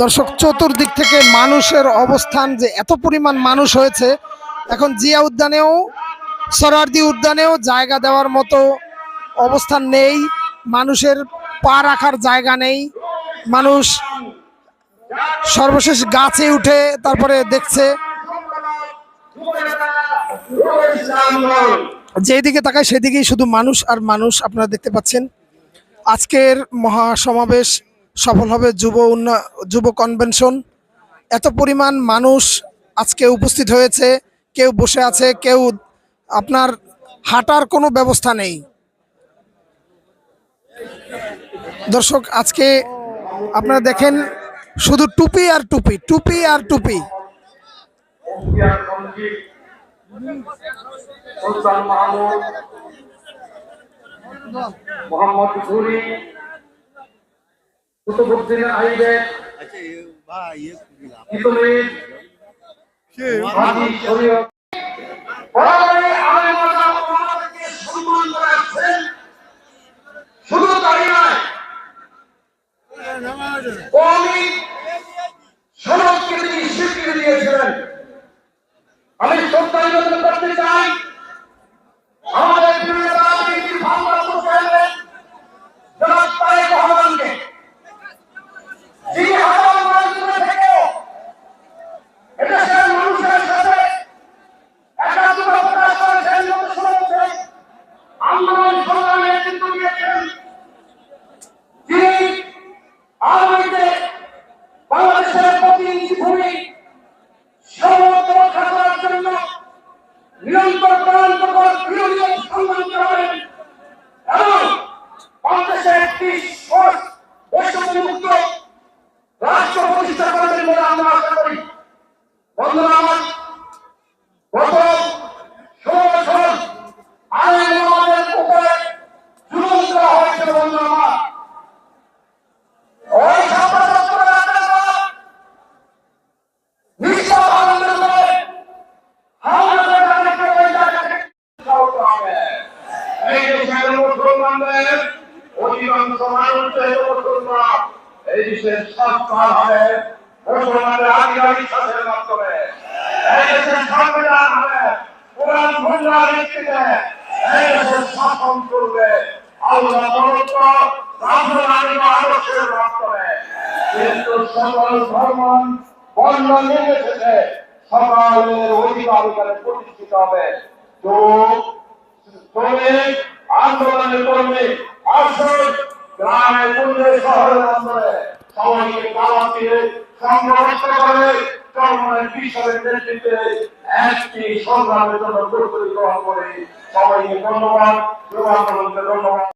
দর্শক, চতুর্দিক থেকে মানুষের অবস্থান যে এত পরিমাণ মানুষ হয়েছে, এখন জিয়া উদ্যানেও, সরার্দি উদ্যানেও জায়গা দেওয়ার মতো অবস্থান নেই, মানুষের পা রাখার জায়গা নেই, মানুষ সর্বশেষ গাছে উঠে তারপরে দেখছে। যেদিকে তাকায় সেদিকেই শুধু মানুষ আর মানুষ আপনারা দেখতে পাচ্ছেন। আজকের মহাসমাবেশ সফল হবে যুব উন্নয় যুব কনভেনশন। এত পরিমাণ মানুষ আজকে উপস্থিত হয়েছে, কেউ বসে আছে, কেউ আপনার হাঁটার কোনো ব্যবস্থা নেই। দর্শক, আজকে আপনারা দেখেন শুধু টুপি আর টুপি টুপি আর টুপি। মোহাম্মদ ঘুরি কুতুবুদ্দিন আইবেক। শুধু নয় তিনি স্বীকৃতি দিয়েছিলেন। বৈষম্যমুক্ত রাষ্ট্র প্রতিষ্ঠা করবেন বলে আমরা আশা করি। বন্ধুরা আমার গত ষোলো বছর আইন আমাদের উপরে জুলুম করা হয়েছিল বন্ধুরা আমার। ওই অধিকাংশ মুসলমান। এই দেশের সংস্কার হবে মুসলমানদের আধিকারিক শাসনের মাধ্যমে এই দেশের সংবিধান হবে কোরআন ভণ্ডার ভিত্তিতে এই দেশের শাসন করবে। আল্লাহ প্রদত্ত রাজনৈতিক আদর্শের মাধ্যমে কিন্তু সকল ধর্ম বর্ণ নির্বিশেষে সকলের অধিকার এখানে প্রতিষ্ঠিত হবে। যোগ শ্রমিক, আন্দোলনের কর্মী, আসল গ্রামে পুণ্যে শহরের অন্তরে সবাইকে দাওয়াত দিয়ে সংগঠিত করে চরমের বিশ্বের নেতৃত্বে একটি সংগ্রামের জন্য প্রস্তুতি গ্রহণ করে। সবাইকে ধন্যবাদ। ধন্যবাদ।